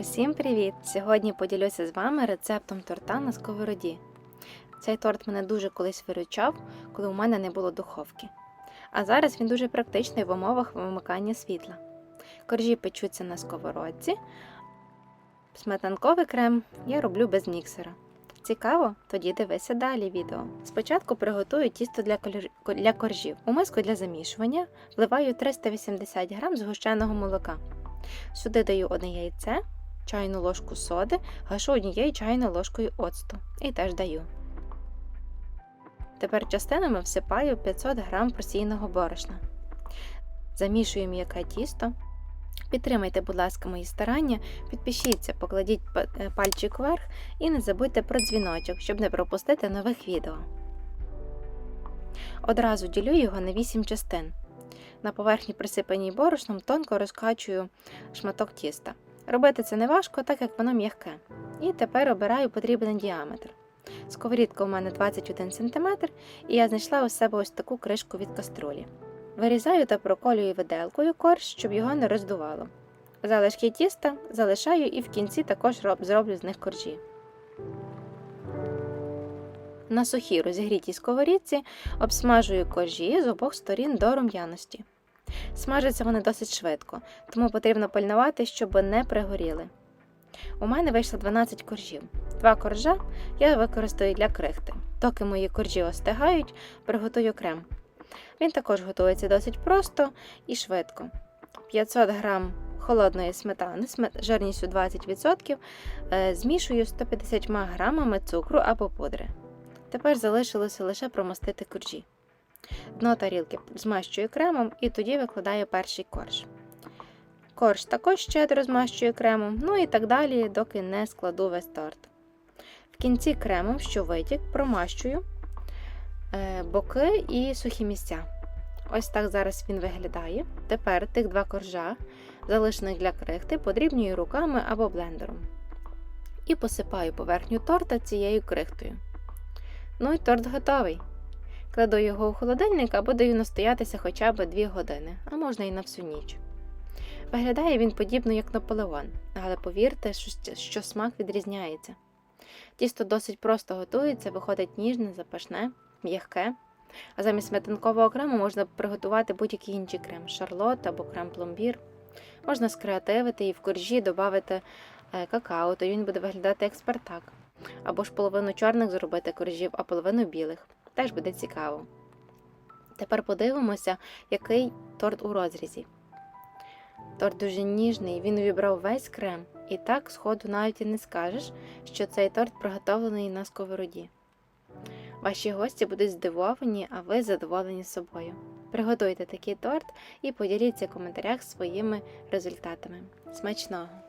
Усім привіт! Сьогодні поділюся з вами рецептом торта на сковороді. Цей торт мене дуже колись виручав, коли у мене не було духовки. А зараз він дуже практичний в умовах вимикання світла. Коржі печуться на сковородці. Сметанковий крем я роблю без міксера. Цікаво? Тоді дивися далі відео. Спочатку приготую тісто для, для коржів. У миску для замішування вливаю 380 г згущеного молока. Сюди даю одне яйце, чайну ложку соди, гашу однією чайною ложкою оцту і теж даю. Тепер частинами всипаю 500 г просійного борошна. Замішую м'яке тісто. Підтримайте, будь ласка, мої старання, підпишіться, покладіть е, пальчик вверх і не забудьте про дзвіночок, щоб не пропустити нових відео. Одразу ділю його на 8 частин. На поверхні, присипаній борошном, тонко розкачую шматок тіста. Робити це не важко, так як воно м'яке. І тепер обираю потрібний діаметр. Сковорідка у мене 21 см, і я знайшла у себе ось таку кришку від каструлі. Вирізаю та проколюю виделкою корж, щоб його не роздувало. Залишки тіста залишаю і в кінці також роб- зроблю з них коржі. На сухій розігрітій сковорідці обсмажую коржі з обох сторін до рум'яності. Смажаться вони досить швидко, тому потрібно пильнувати, щоб не пригоріли. У мене вийшло 12 коржів. Два коржа я використаю для крихти. Доки мої коржі остигають, приготую крем. Він також готується досить просто і швидко. 500 г холодної сметани жирністю 20%, е, змішую 150 г цукру або пудри. Тепер залишилося лише промастити коржі. Дно тарілки змащую кремом і тоді викладаю перший корж. Корж також щедро змащую кремом, ну і так далі, доки не складу весь торт. В кінці кремом, що витік, промащую е, боки і сухі місця. Ось так зараз він виглядає. Тепер тих два коржа, залишених для крихти, подрібнюю руками або блендером. І посипаю поверхню торта цією крихтою. Ну і торт готовий. Кладу його у холодильник або даю настоятися хоча б 2 години, а можна і на всю ніч. Виглядає він подібно як Наполеон, але повірте, що, смак відрізняється. Тісто досить просто готується, виходить ніжне, запашне, м'яке. А замість сметанкового крему можна приготувати будь-який інший крем шарлот або крем пломбір. Можна скреативити і в коржі додати е, какао, то він буде виглядати як спартак. Або ж половину чорних зробити коржів, а половину білих. Теж буде цікаво. Тепер подивимося, який торт у розрізі. Торт дуже ніжний, він увібрав весь крем, і так сходу навіть і не скажеш, що цей торт приготовлений на сковороді. Ваші гості будуть здивовані, а ви задоволені собою. Приготуйте такий торт і поділіться в коментарях своїми результатами. Смачного!